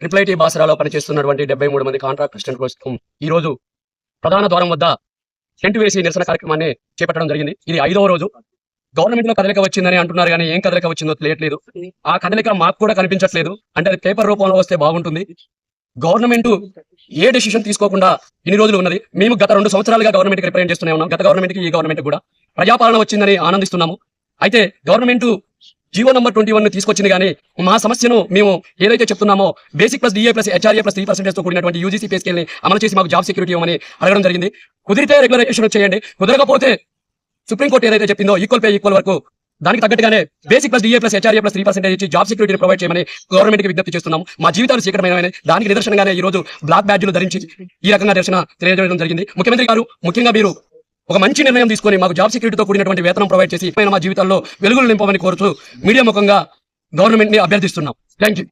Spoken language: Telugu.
ట్రిపుల్ ఐటీ బాసరాలో పనిచేస్తున్నటువంటి డెబ్బై మూడు మంది కాంట్రాక్ట్ అసిస్టెంట్ కోసం ఈ రోజు ప్రధాన ద్వారం వద్ద టెంట్ వేసి నిరసన కార్యక్రమాన్ని చేపట్టడం జరిగింది. ఇది ఐదవ రోజు. గవర్నమెంట్లో కదలిక వచ్చిందని అంటున్నారు కానీ ఏం కదలిక వచ్చిందో తెలియట్లేదు. ఆ కదలిక మాకు కూడా కనిపించట్లేదు. అంటే అది పేపర్ రూపంలో వస్తే బాగుంటుంది. గవర్నమెంట్ ఏ డెసిషన్ తీసుకోకుండా ఇన్ని రోజులు ఉన్నది. మేము గత రెండు సంవత్సరాలుగా గవర్నమెంట్ రిప్రజెంట్ చేస్తూనే ఉన్నాం. గత గవర్నమెంట్కి ఈ గవర్నమెంట్ కూడా ప్రజాపాలన వచ్చిందని ఆనందిస్తున్నాము. అయితే government GO number twenty one తీసుకొచ్చింది కానీ మా సమస్యను మేము ఏదైతే చెప్తున్నామో basic plus DA plus HRA plus three పర్సెంటేజ్తో కూడినటువంటి యూజీసీ పే స్కేల్ని అమలు చేసి మాకు జాబ్ సెక్యూరిటీ ఇవ్వమని అడగడం జరిగింది. కుదిరితే రెగ్యులరైజేషన్ చేయండి. కుదరకపోతే సుప్రీంకోర్టు ఏదైతే చెప్పిందో ఈక్వల్ పే ఈక్వల్ వరకు దానికి తగ్గట్టుగానే basic plus DA plus HRA plus three percentage ఇచ్చి జాబ్ సెక్యూరిటీ ప్రొవైడ్ చేయమని గవర్నమెంట్కి విజ్ఞప్తి చేస్తున్నాం మా జీవితాలు సీకరమైన దానికి నిదర్శనంగానే ఈ రోజు బ్లాక్ బ్యాడ్జ్లు ధరించి ఈ రకంగా నిరసన తెలియజేయడం జరిగింది. ముఖ్యమంత్రి గారు ముఖ్యంగా మీరు ఒక మంచి నిర్ణయం తీసుకొని మాకు జాబ్ సెక్యూరిటీతో కూడినటువంటి వేతనం ప్రొవైడ్ చేసి మా జీవితాల్లో వెలుగులు నింపమని కోరుతూ మీడియా ముఖంగా గవర్నమెంట్ని అభ్యర్థిస్తున్నాం. Thank you